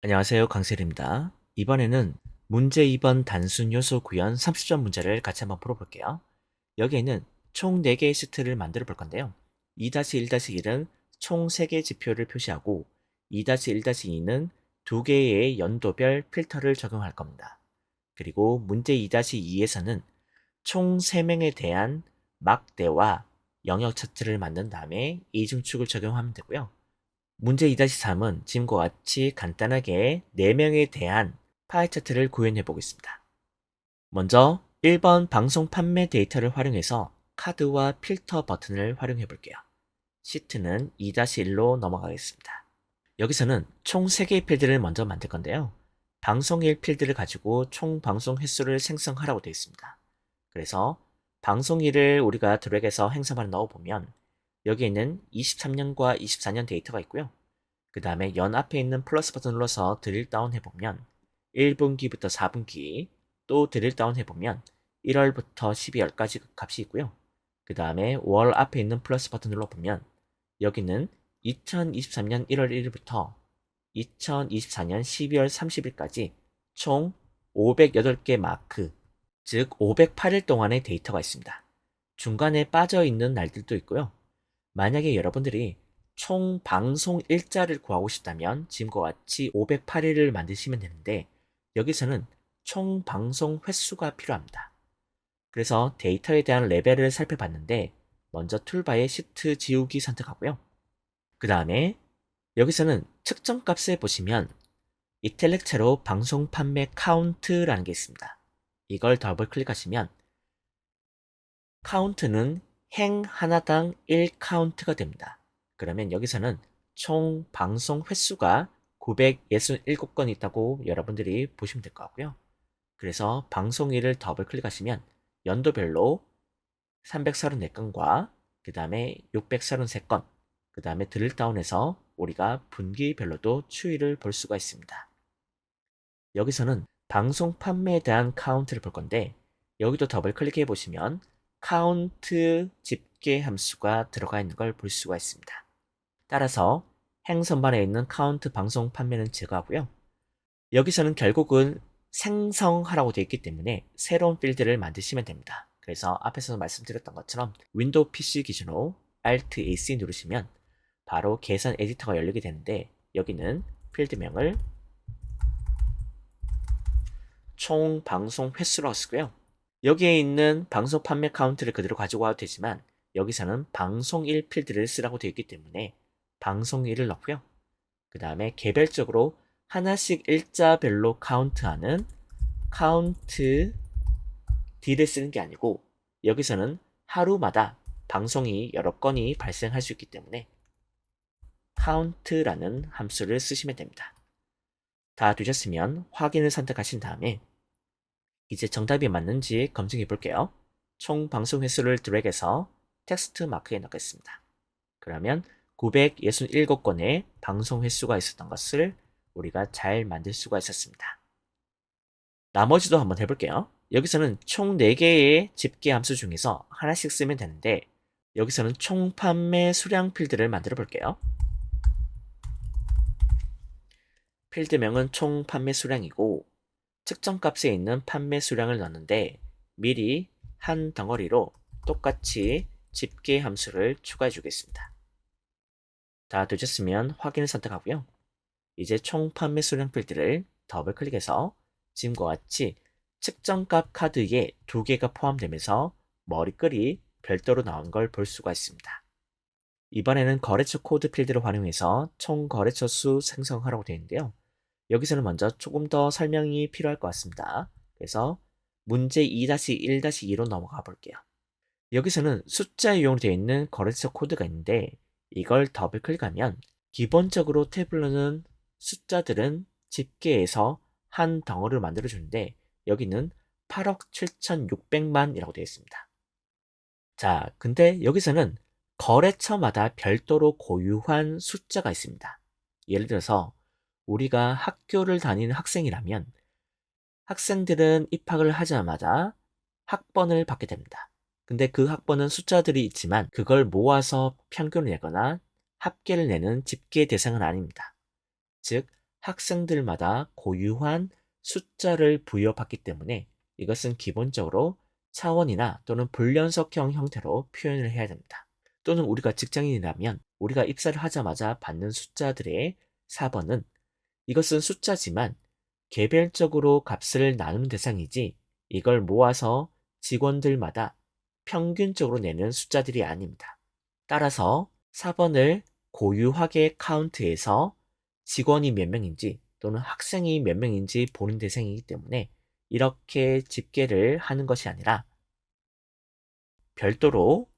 안녕하세요. 강세리입니다. 이번에는 문제 2번 단순 요소 구현 30점 문제를 같이 한번 풀어볼게요. 여기에는 총 4개의 시트를 만들어 볼 건데요. 2-1-1은 총 3개의 지표를 표시하고 2-1-2는 2개의 연도별 필터를 적용할 겁니다. 그리고 문제 2-2에서는 총 3명에 대한 막대와 영역 차트를 만든 다음에 이중축을 적용하면 되고요. 문제 2-3은 지금과 같이 간단하게 4명에 대한 파이 차트를 구현해 보겠습니다. 먼저 1번 방송 판매 데이터를 활용해서 카드와 필터 버튼을 활용해 볼게요. 시트는 2-1로 넘어가겠습니다. 여기서는 총 3개의 필드를 먼저 만들 건데요. 방송일 필드를 가지고 총 방송 횟수를 생성하라고 되어 있습니다. 그래서 방송일을 우리가 드래그해서 행성반에 넣어보면 여기에는 23년과 24년 데이터가 있고요. 그 다음에 연 앞에 있는 플러스 버튼 눌러서 드릴 다운 해보면 1분기부터 4분기 또 드릴 다운 해보면 1월부터 12월까지 값이 있고요. 그 다음에 월 앞에 있는 플러스 버튼 눌러보면 여기는 2023년 1월 1일부터 2024년 12월 30일까지 총 508개 마크, 즉 508일 동안의 데이터가 있습니다. 중간에 빠져 있는 날들도 있고요. 만약에 여러분들이 총 방송 일자를 구하고 싶다면 지금과 같이 508일을 만드시면 되는데 여기서는 총 방송 횟수가 필요합니다. 그래서 데이터에 대한 레벨을 살펴봤는데 먼저 툴바에 시트 지우기 선택하고요. 그 다음에 여기서는 측정 값에 보시면 이텔렉체로 방송 판매 카운트라는 게 있습니다. 이걸 더블 클릭하시면 카운트는 행 하나당 1 카운트가 됩니다. 그러면 여기서는 총 방송 횟수가 967건 있다고 여러분들이 보시면 될 것 같고요. 그래서 방송일을 더블 클릭하시면 연도별로 334건과 그 다음에 633건, 그 다음에 드릴다운해서 우리가 분기별로도 추이를 볼 수가 있습니다. 여기서는 방송 판매에 대한 카운트를 볼 건데 여기도 더블 클릭해 보시면 카운트 집계 함수가 들어가 있는 걸 볼 수가 있습니다. 따라서 행선반에 있는 카운트 방송 판매는 제거하고요. 여기서는 결국은 생성하라고 되어 있기 때문에 새로운 필드를 만드시면 됩니다. 그래서 앞에서 말씀드렸던 것처럼 윈도우 PC 기준으로 Alt AC 누르시면 바로 계산 에디터가 열리게 되는데 여기는 필드명을 총 방송 횟수로 쓰고요. 여기에 있는 방송 판매 카운트를 그대로 가지고 와도 되지만 여기서는 방송일 필드를 쓰라고 되어 있기 때문에 방송일을 넣고요. 그 다음에 개별적으로 하나씩 일자별로 카운트하는 카운트 D를 쓰는 게 아니고 여기서는 하루마다 방송이 여러 건이 발생할 수 있기 때문에 count라는 함수를 쓰시면 됩니다. 다 되셨으면 확인을 선택하신 다음에 이제 정답이 맞는지 검증해 볼게요. 총 방송 횟수를 드래그해서 텍스트 마크에 넣겠습니다. 그러면 967건의 방송 횟수가 있었던 것을 우리가 잘 만들 수가 있었습니다. 나머지도 한번 해볼게요. 여기서는 총 4개의 집계 함수 중에서 하나씩 쓰면 되는데 여기서는 총 판매 수량 필드를 만들어 볼게요. 필드명은 총 판매 수량이고 측정 값에 있는 판매 수량을 넣는데 미리 한 덩어리로 똑같이 집계 함수를 추가해 주겠습니다. 다 되셨으면 확인을 선택하고요. 이제 총 판매 수량 필드를 더블 클릭해서 지금과 같이 측정값 카드에 두 개가 포함되면서 머리글이 별도로 나온 걸 볼 수가 있습니다. 이번에는 거래처 코드 필드를 활용해서 총 거래처 수 생성하라고 되어 있는데요. 여기서는 먼저 조금 더 설명이 필요할 것 같습니다. 그래서 문제 2-1-2로 넘어가 볼게요. 여기서는 숫자 이용으로 되어 있는 거래처 코드가 있는데 이걸 더블 클릭하면 기본적으로 태블로는 숫자들은 집계에서 한 덩어리를 만들어 주는데 여기는 8억 7,600만이라고 되어 있습니다. 자, 근데 여기서는 거래처마다 별도로 고유한 숫자가 있습니다. 예를 들어서 우리가 학교를 다니는 학생이라면 학생들은 입학을 하자마자 학번을 받게 됩니다. 근데 그 학번은 숫자들이 있지만 그걸 모아서 평균을 내거나 합계를 내는 집계 대상은 아닙니다. 즉, 학생들마다 고유한 숫자를 부여받기 때문에 이것은 기본적으로 차원이나 또는 불연속형 형태로 표현을 해야 됩니다. 또는 우리가 직장인이라면 우리가 입사를 하자마자 받는 숫자들의 4번은 이것은 숫자지만 개별적으로 값을 나누는 대상이지 이걸 모아서 직원들마다 평균적으로 내는 숫자들이 아닙니다. 따라서 4번을 고유하게 카운트해서 직원이 몇 명인지 또는 학생이 몇 명인지 보는 대상이기 때문에 이렇게 집계를 하는 것이 아니라 별도로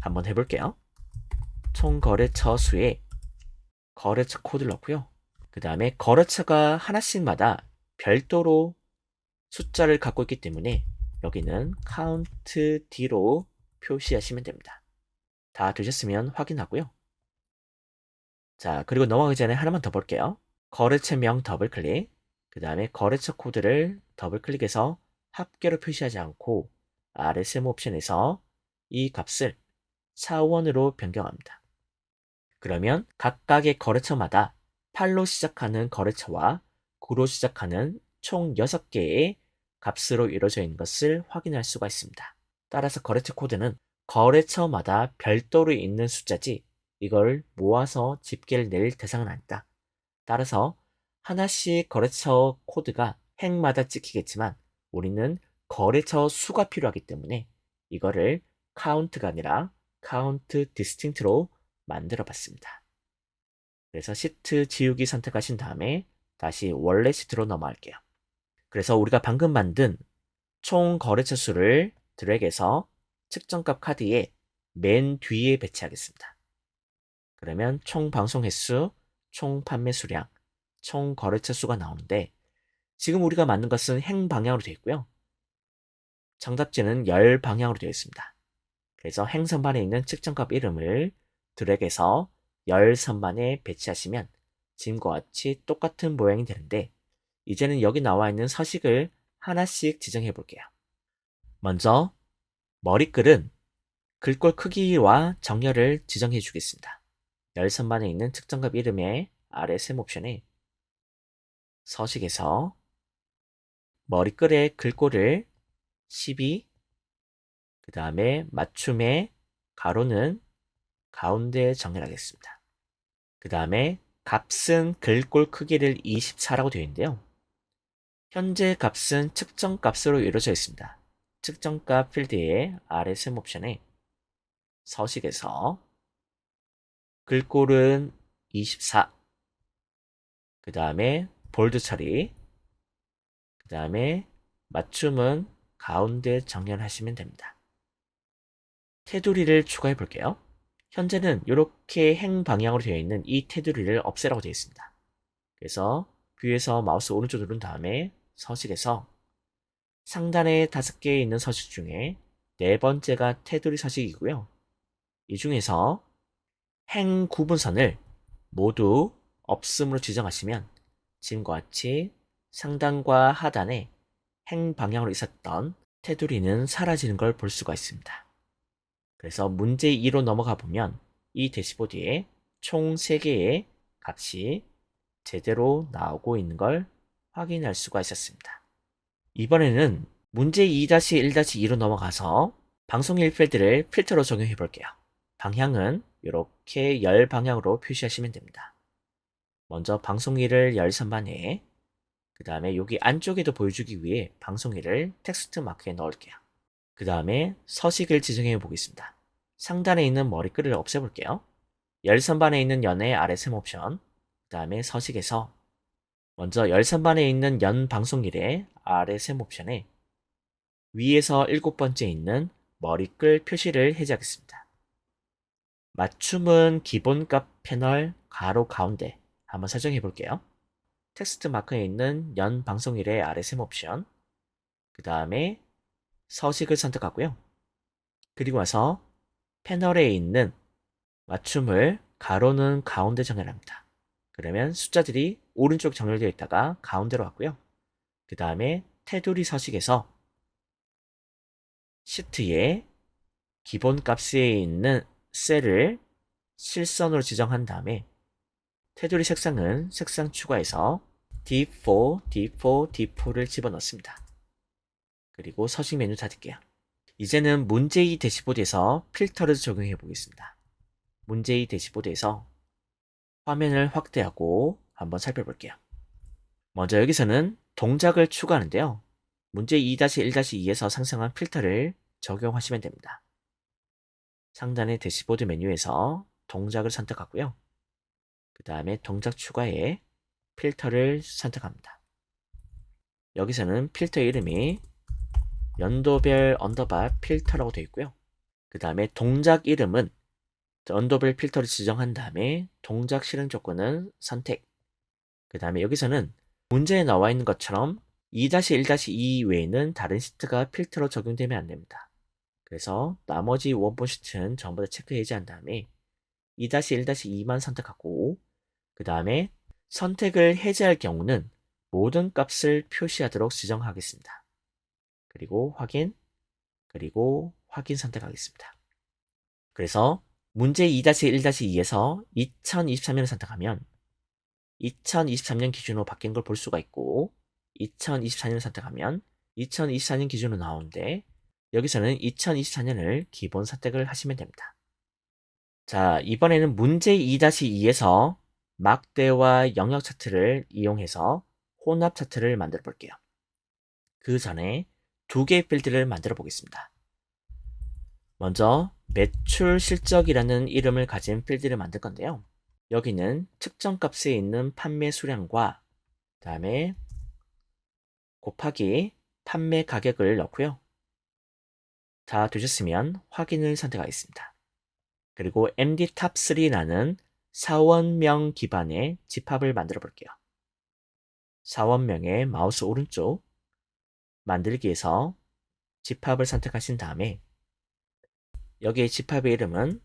한번 해볼게요. 총 거래처 수에 거래처 코드를 넣고요. 그 다음에 거래처가 하나씩마다 별도로 숫자를 갖고 있기 때문에 여기는 count d로 표시하시면 됩니다. 다 되셨으면 확인하고요. 자, 그리고 넘어가기 전에 하나만 더 볼게요. 거래처명 더블 클릭, 그 다음에 거래처 코드를 더블 클릭해서 합계로 표시하지 않고 RSM 옵션에서 이 값을 차원으로 변경합니다. 그러면 각각의 거래처마다 8로 시작하는 거래처와 9로 시작하는 총 6개의 값으로 이루어져 있는 것을 확인할 수가 있습니다. 따라서 거래처 코드는 거래처마다 별도로 있는 숫자지 이걸 모아서 집계를 낼 대상은 아니다. 따라서 하나씩 거래처 코드가 행마다 찍히겠지만 우리는 거래처 수가 필요하기 때문에 이거를 count가 아니라 count distinct로 만들어 봤습니다. 그래서 시트 지우기 선택하신 다음에 다시 원래 시트로 넘어갈게요. 그래서 우리가 방금 만든 총 거래처 수를 드래그해서 측정값 카드에 맨 뒤에 배치하겠습니다. 그러면 총 방송 횟수, 총 판매 수량, 총 거래처 수가 나오는데 지금 우리가 만든 것은 행 방향으로 되어 있고요. 정답지는 열 방향으로 되어 있습니다. 그래서 행 선반에 있는 측정값 이름을 드래그해서 열 선반에 배치하시면 지금과 같이 똑같은 모양이 되는데 이제는 여기 나와 있는 서식을 하나씩 지정해 볼게요. 먼저 머리글은 글꼴 크기와 정렬을 지정해 주겠습니다. 열 선반에 있는 측정값 이름의 아래 셈 옵션에 서식에서 머리글의 글꼴을 12, 그 다음에 맞춤의 가로는 가운데 정렬하겠습니다. 그 다음에 값은 글꼴 크기를 24라고 되어 있는데요. 현재 값은 측정 값으로 이루어져 있습니다. 측정값 필드의 아래 셈 옵션에 서식에서 글꼴은 24, 그 다음에 볼드 처리, 그 다음에 맞춤은 가운데 정렬하시면 됩니다. 테두리를 추가해 볼게요. 현재는 이렇게 행 방향으로 되어 있는 이 테두리를 없애라고 되어 있습니다. 그래서 뷰에서 마우스 오른쪽 누른 다음에 서식에서 상단에 다섯 개 있는 서식 중에 네 번째가 테두리 서식이고요. 이 중에서 행 구분선을 모두 없음으로 지정하시면 지금과 같이 상단과 하단에 행 방향으로 있었던 테두리는 사라지는 걸 볼 수가 있습니다. 그래서 문제 2로 넘어가 보면 이 대시보드에 총 3개의 값이 제대로 나오고 있는 걸 확인할 수가 있었습니다. 이번에는 문제 2-1-2로 넘어가서 방송 1필드를 필터로 적용해 볼게요. 방향은 이렇게 열 방향으로 표시하시면 됩니다. 먼저 방송일을 열 선반에 그 다음에 여기 안쪽에도 보여주기 위해 방송일을 텍스트 마크에 넣을게요. 그 다음에 서식을 지정해 보겠습니다. 상단에 있는 머리글을 없애볼게요. 열 선반에 있는 연의 아래 셈 옵션 그 다음에 서식에서 먼저 열 선반에 있는 연 방송일의 아래 셈 옵션에 위에서 일곱 번째 있는 머리글 표시를 해제하겠습니다. 맞춤은 기본값 패널 가로 가운데 한번 설정해 볼게요. 텍스트 마크에 있는 연 방송일의 아래 셈 옵션 그 다음에 서식을 선택하고요. 그리고 와서 패널에 있는 맞춤을 가로는 가운데 정렬합니다. 그러면 숫자들이 오른쪽 정렬되어 있다가 가운데로 왔고요. 그 다음에 테두리 서식에서 시트에 기본 값에 있는 셀을 실선으로 지정한 다음에 테두리 색상은 색상 추가해서 D4, D4, D4를 집어넣습니다. 그리고 서식 메뉴 닫을게요. 이제는 문제이 대시보드에서 필터를 적용해 보겠습니다. 문제이 대시보드에서 화면을 확대하고 한번 살펴볼게요. 먼저 여기서는 동작을 추가하는데요. 문제 2-1-2에서 상상한 필터를 적용하시면 됩니다. 상단의 대시보드 메뉴에서 동작을 선택하고요. 그 다음에 동작 추가에 필터를 선택합니다. 여기서는 필터 이름이 연도별 언더바 필터라고 되어 있고요. 그 다음에 동작 이름은 언더별 필터를 지정한 다음에 동작 실행 조건은 선택. 그 다음에 여기서는 문제에 나와 있는 것처럼 2-1-2 외에는 다른 시트가 필터로 적용되면 안 됩니다. 그래서 나머지 원본 시트는 전부 다 체크 해제한 다음에 2-1-2만 선택하고 그 다음에 선택을 해제할 경우는 모든 값을 표시하도록 지정하겠습니다. 그리고 확인, 그리고 확인 선택하겠습니다. 그래서 문제 2-1-2에서 2023년을 선택하면 2023년 기준으로 바뀐 걸 볼 수가 있고 2024년을 선택하면 2024년 기준으로 나오는데 여기서는 2024년을 기본 선택을 하시면 됩니다. 자, 이번에는 문제 2-2에서 막대와 영역 차트를 이용해서 혼합 차트를 만들어 볼게요. 그 전에 두 개의 필드를 만들어 보겠습니다. 먼저 매출 실적이라는 이름을 가진 필드를 만들 건데요. 여기는 특정 값에 있는 판매 수량과 그 다음에 곱하기 판매 가격을 넣고요. 다 되셨으면 확인을 선택하겠습니다. 그리고 MDTop3라는 사원명 기반의 집합을 만들어 볼게요. 사원명의 마우스 오른쪽 만들기에서 집합을 선택하신 다음에 여기에 집합의 이름은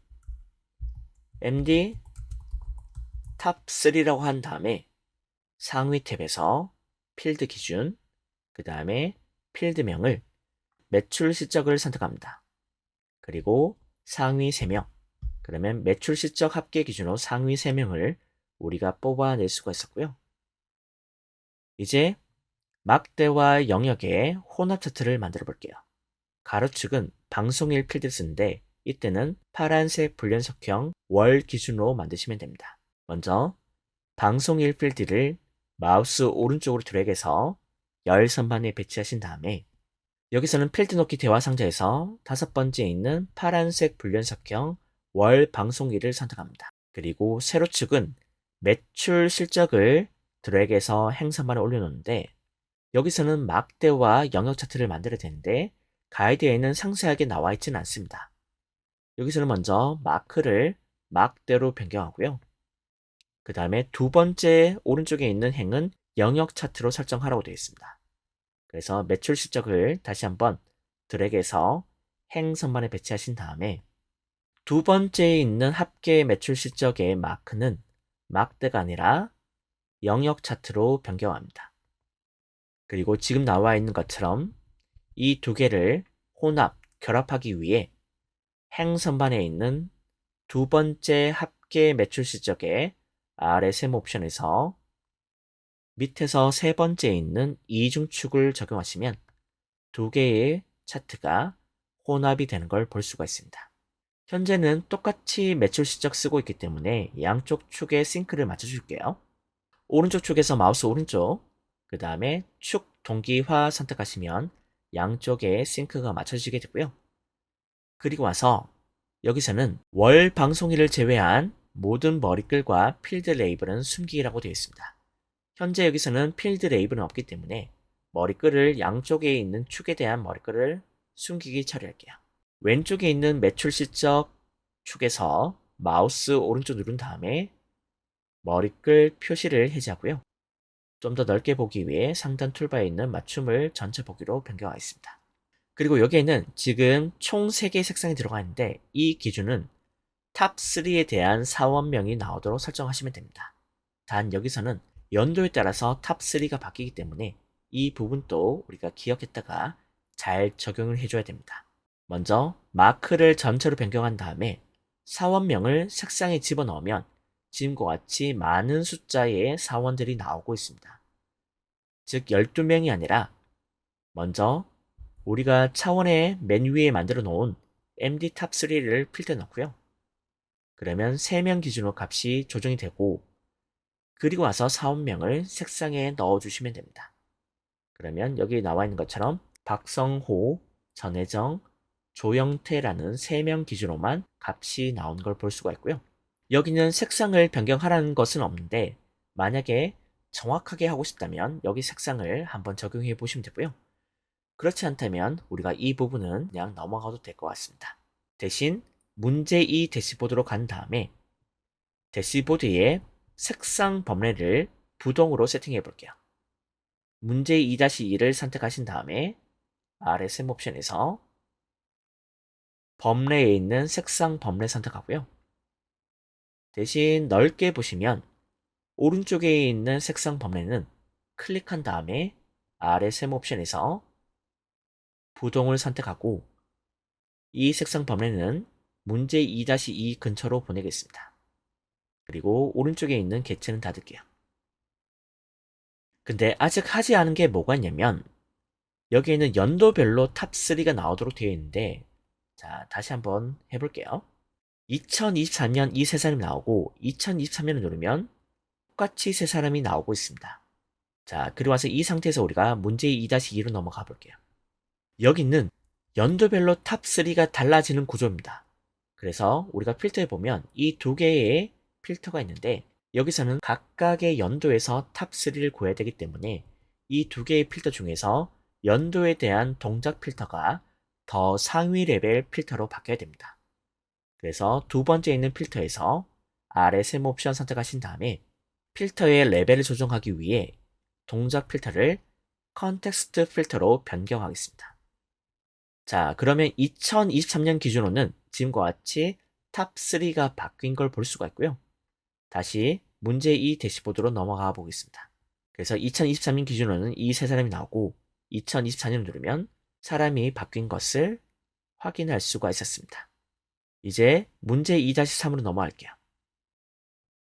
MD 탑3라고 한 다음에 상위 탭에서 필드 기준, 그 다음에 필드명을 매출 실적을 선택합니다. 그리고 상위 3명, 그러면 매출 실적 합계 기준으로 상위 3명을 우리가 뽑아낼 수가 있었고요. 이제 막대와 영역의 혼합 차트를 만들어 볼게요. 가로축은 방송일 필드를 쓰는데 이때는 파란색 불연속형 월 기준으로 만드시면 됩니다. 먼저 방송일 필드를 마우스 오른쪽으로 드래그해서 열 선반에 배치하신 다음에 여기서는 필드 놓기 대화 상자에서 다섯 번째에 있는 파란색 불연속형 월 방송일을 선택합니다. 그리고 세로축은 매출 실적을 드래그해서 행선반에 올려놓는데 여기서는 막대와 영역 차트를 만들어야 되는데 가이드에는 상세하게 나와 있지는 않습니다. 여기서는 먼저 마크를 막대로 변경하고요. 그 다음에 두 번째 오른쪽에 있는 행은 영역 차트로 설정하라고 되어 있습니다. 그래서 매출 실적을 다시 한번 드래그해서 행 선반에 배치하신 다음에 두 번째에 있는 합계 매출 실적의 마크는 막대가 아니라 영역 차트로 변경합니다. 그리고 지금 나와 있는 것처럼 이 두 개를 혼합, 결합하기 위해 행 선반에 있는 두 번째 합계 매출 실적의 아래 세모 옵션에서 밑에서 세 번째에 있는 이중축을 적용하시면 두 개의 차트가 혼합이 되는 걸 볼 수가 있습니다. 현재는 똑같이 매출 실적 쓰고 있기 때문에 양쪽 축에 싱크를 맞춰줄게요. 오른쪽 축에서 마우스 오른쪽, 그 다음에 축 동기화 선택하시면 양쪽에 싱크가 맞춰지게 되고요. 그리고 와서 여기서는 월 방송일을 제외한 모든 머리글과 필드 레이블은 숨기라고 되어 있습니다. 현재 여기서는 필드 레이블은 없기 때문에 머리글을 양쪽에 있는 축에 대한 머리글을 숨기기 처리할게요. 왼쪽에 있는 매출 실적 축에서 마우스 오른쪽 누른 다음에 머리글 표시를 해제하고요. 좀 더 넓게 보기 위해 상단 툴바에 있는 맞춤을 전체 보기로 변경하겠습니다. 그리고 여기에는 지금 총 3개의 색상이 들어가 있는데 이 기준은 탑3에 대한 사원명이 나오도록 설정하시면 됩니다. 단 여기서는 연도에 따라서 탑3가 바뀌기 때문에 이 부분도 우리가 기억했다가 잘 적용을 해줘야 됩니다. 먼저 마크를 전체로 변경한 다음에 사원명을 색상에 집어넣으면 지금과 같이 많은 숫자의 사원들이 나오고 있습니다. 즉 12명이 아니라 먼저 우리가 차원의 맨 위에 만들어 놓은 MD 탑3를 필터 넣고요. 그러면 3명 기준으로 값이 조정이 되고 그리고 와서 사원명을 색상에 넣어 주시면 됩니다. 그러면 여기 나와 있는 것처럼 박성호, 전혜정, 조영태라는 3명 기준으로만 값이 나온 걸 볼 수가 있고요. 여기는 색상을 변경하라는 것은 없는데 만약에 정확하게 하고 싶다면 여기 색상을 한번 적용해 보시면 되고요. 그렇지 않다면 우리가 이 부분은 그냥 넘어가도 될 것 같습니다. 대신 문제 2 대시보드로 간 다음에 대시보드에 색상 범례를 부동으로 세팅해 볼게요. 문제 2-2를 선택하신 다음에 아래 셈 옵션에서 범례에 있는 색상 범례 선택하고요. 대신 넓게 보시면 오른쪽에 있는 색상 범례는 클릭한 다음에 아래 셈 옵션에서 부동을 선택하고 이 색상 범례는 문제 2-2 근처로 보내겠습니다. 그리고 오른쪽에 있는 개체는 닫을게요. 근데 아직 하지 않은 게 뭐가 있냐면 여기에는 연도별로 탑3가 나오도록 되어 있는데 자 다시 한번 해볼게요. 2023년 이 세 사람이 나오고 2023년을 누르면 똑같이 세 사람이 나오고 있습니다. 자 그리고 와서 이 상태에서 우리가 문제 2-2로 넘어가 볼게요. 여기는 연도별로 탑3가 달라지는 구조입니다. 그래서 우리가 필터해 보면 이 두 개의 필터가 있는데 여기서는 각각의 연도에서 탑3를 구해야 되기 때문에 이 두 개의 필터 중에서 연도에 대한 동작 필터가 더 상위 레벨 필터로 바뀌어야 됩니다. 그래서 두 번째 있는 필터에서 아래 셈 옵션 선택하신 다음에 필터의 레벨을 조정하기 위해 동작 필터를 컨텍스트 필터로 변경하겠습니다. 자, 그러면 2023년 기준으로는 지금과 같이 탑3가 바뀐 걸 볼 수가 있고요. 다시 문제 2 대시보드로 넘어가 보겠습니다. 그래서 2023년 기준으로는 이 세 사람이 나오고 2024년을 누르면 사람이 바뀐 것을 확인할 수가 있었습니다. 이제 문제 2-3으로 넘어갈게요.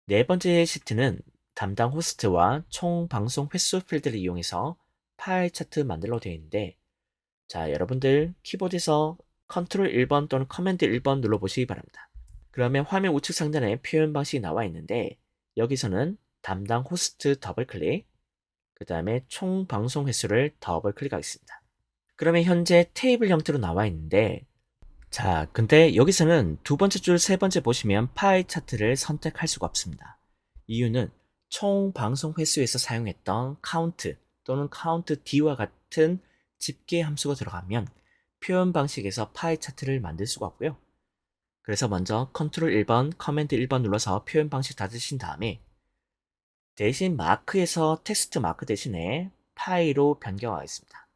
네 번째 시트는 담당 호스트와 총 방송 횟수 필드를 이용해서 파일 차트 만들러 되어 있는데 자 여러분들 키보드에서 컨트롤 1번 또는 커맨드 1번 눌러보시기 바랍니다. 그러면 화면 우측 상단에 표현 방식이 나와 있는데 여기서는 담당 호스트 더블 클릭 그 다음에 총 방송 횟수를 더블 클릭하겠습니다. 그러면 현재 테이블 형태로 나와 있는데 자 근데 여기서는 두 번째 줄 세 번째 보시면 파일 차트를 선택할 수가 없습니다. 이유는 총 방송 횟수에서 사용했던 카운트 또는 카운트 D와 같은 집계 함수가 들어가면 표현 방식에서 파일 차트를 만들 수가 없고요. 그래서 먼저 컨트롤 1번, 커맨드 1번 눌러서 표현 방식 닫으신 다음에 대신 마크에서 텍스트 마크 대신에 파일로 변경하겠습니다.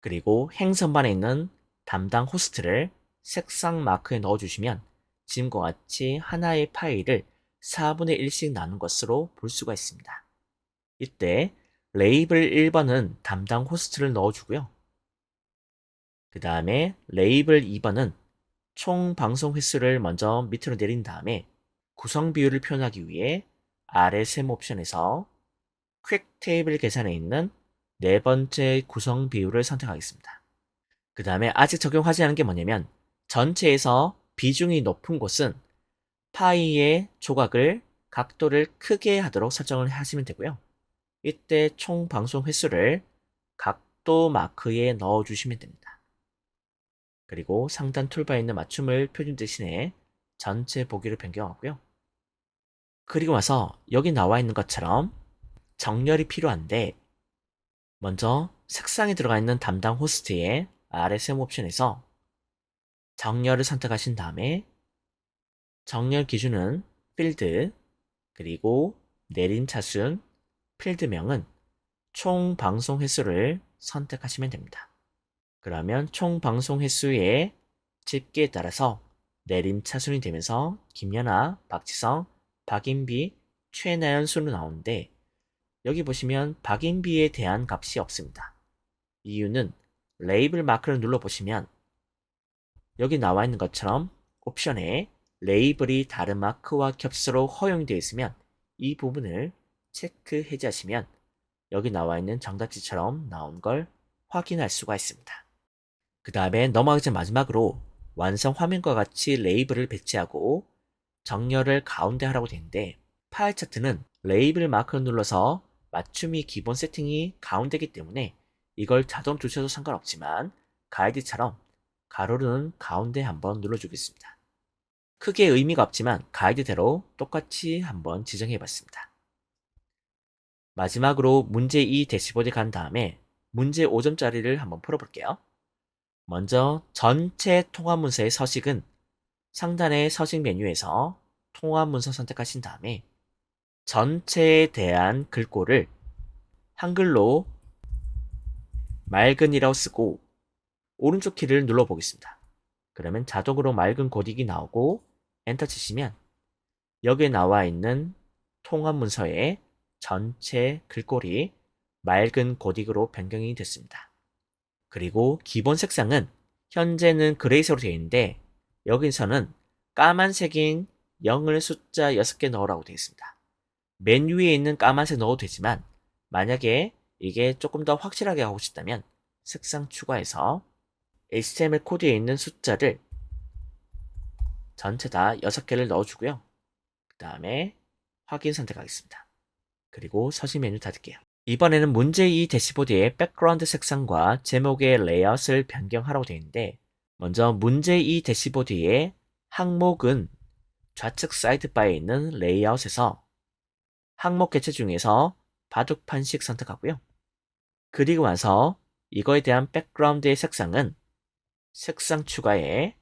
그리고 행선반에 있는 담당 호스트를 색상 마크에 넣어주시면 지금과 같이 하나의 파일을 4분의 1씩 나눈 것으로 볼 수가 있습니다. 이때 레이블 1번은 담당 호스트를 넣어주고요. 그 다음에 레이블 2번은 총 방송 횟수를 먼저 밑으로 내린 다음에 구성 비율을 표현하기 위해 아래 셈 옵션에서 퀵 테이블 계산에 있는 네 번째 구성 비율을 선택하겠습니다. 그 다음에 아직 적용하지 않은 게 뭐냐면 전체에서 비중이 높은 곳은 파이의 조각을 각도를 크게 하도록 설정을 하시면 되고요. 이때 총 방송 횟수를 각도 마크에 넣어 주시면 됩니다. 그리고 상단 툴바에 있는 맞춤을 표준 대신에 전체 보기를 변경하고요. 그리고 와서 여기 나와 있는 것처럼 정렬이 필요한데 먼저 색상에 들어가 있는 담당 호스트의 셈 옵션에서 정렬을 선택하신 다음에 정렬 기준은 필드 그리고 내린 차순 필드명은 총 방송 횟수를 선택하시면 됩니다. 그러면 총 방송 횟수의 집계에 따라서 내림 차순이 되면서 김연아, 박지성, 박인비, 최나연 순으로 나오는데 여기 보시면 박인비에 대한 값이 없습니다. 이유는 레이블 마크를 눌러보시면 여기 나와 있는 것처럼 옵션에 레이블이 다른 마크와 겹수록 허용되어 있으면 이 부분을 체크 해제하시면 여기 나와 있는 정답지처럼 나온 걸 확인할 수가 있습니다. 그 다음에 넘어가기 전 마지막으로 완성 화면과 같이 레이블을 배치하고 정렬을 가운데 하라고 되는데 파일 차트는 레이블 마크를 눌러서 맞춤이 기본 세팅이 가운데이기 때문에 이걸 자동 두셔도 상관없지만 가이드처럼 가로는 가운데 한번 눌러주겠습니다. 크게 의미가 없지만 가이드대로 똑같이 한번 지정해 봤습니다. 마지막으로 문제 2 대시보드에 간 다음에 문제 5점짜리를 한번 풀어볼게요. 먼저 전체 통합문서의 서식은 상단의 서식 메뉴에서 통합문서 선택하신 다음에 전체에 대한 글꼴을 한글로 맑은이라고 쓰고 오른쪽 키를 눌러 보겠습니다. 그러면 자동으로 맑은 고딕이 나오고 엔터 치시면 여기에 나와 있는 통합 문서의 전체 글꼴이 맑은 고딕으로 변경이 됐습니다. 그리고 기본 색상은 현재는 그레이색으로 되어 있는데 여기서는 까만색인 0을 숫자 6개 넣으라고 되어 있습니다. 맨 위에 있는 까만색 넣어도 되지만 만약에 이게 조금 더 확실하게 하고 싶다면 색상 추가해서 HTML 코드에 있는 숫자를 전체 다 6개를 넣어주고요. 그 다음에 확인 선택하겠습니다. 그리고 서식 메뉴 닫을게요. 이번에는 문제 2 대시보드의 백그라운드 색상과 제목의 레이아웃을 변경하라고 되어 있는데 먼저 문제 2 대시보드의 항목은 좌측 사이드바에 있는 레이아웃에서 항목 개체 중에서 바둑판식 선택하고요. 그리고 와서 이거에 대한 백그라운드의 색상은 색상 추가에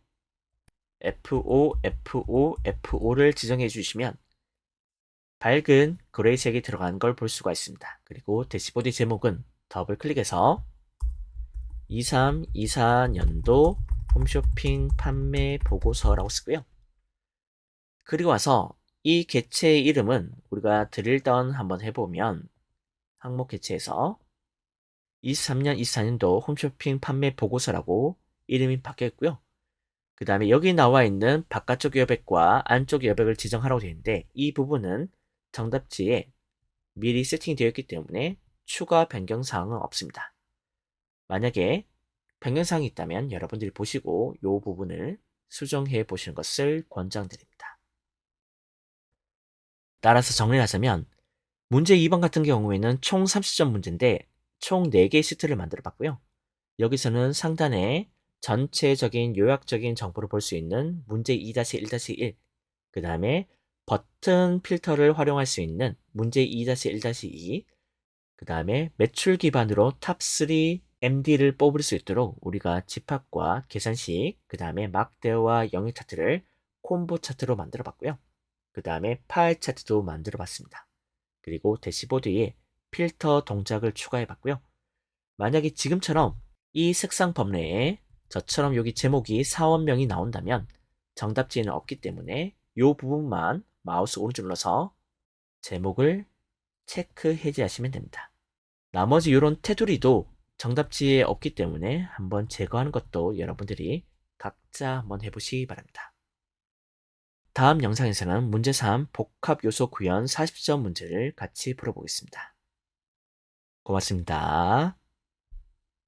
F5, F5, F5를 지정해 주시면 밝은 그레이색이 들어간 걸 볼 수가 있습니다. 그리고 대시보드 제목은 더블 클릭해서 2324년도 홈쇼핑 판매 보고서라고 쓰고요. 그리고 와서 이 개체의 이름은 우리가 드릴다운 한번 해보면 항목 개체에서 23년 24년도 홈쇼핑 판매 보고서라고 이름이 바뀌었고요. 그 다음에 여기 나와 있는 바깥쪽 여백과 안쪽 여백을 지정하라고 되어 있는데 이 부분은 정답지에 미리 세팅되어 있기 때문에 추가 변경 사항은 없습니다. 만약에 변경 사항이 있다면 여러분들이 보시고 이 부분을 수정해 보시는 것을 권장드립니다. 따라서 정리를 하자면 문제 2번 같은 경우에는 총 30점 문제인데 총 4개의 시트를 만들어 봤고요. 여기서는 상단에 전체적인 요약적인 정보를 볼 수 있는 문제 2-1-1, 그 다음에 버튼 필터를 활용할 수 있는 문제 2-1-2, 그 다음에 매출 기반으로 탑3 MD를 뽑을 수 있도록 우리가 집합과 계산식, 그 다음에 막대와 영역 차트를 콤보 차트로 만들어 봤고요. 그 다음에 파일 차트도 만들어 봤습니다. 그리고 대시보드에 필터 동작을 추가해 봤고요. 만약에 지금처럼 이 색상 범례에 저처럼 여기 제목이 사원명이 나온다면 정답지에는 없기 때문에 이 부분만 마우스 오른쪽 눌러서 제목을 체크 해제하시면 됩니다. 나머지 이런 테두리도 정답지에 없기 때문에 한번 제거하는 것도 여러분들이 각자 한번 해보시기 바랍니다. 다음 영상에서는 문제 3 복합 요소 구현 40점 문제를 같이 풀어보겠습니다. 고맙습니다.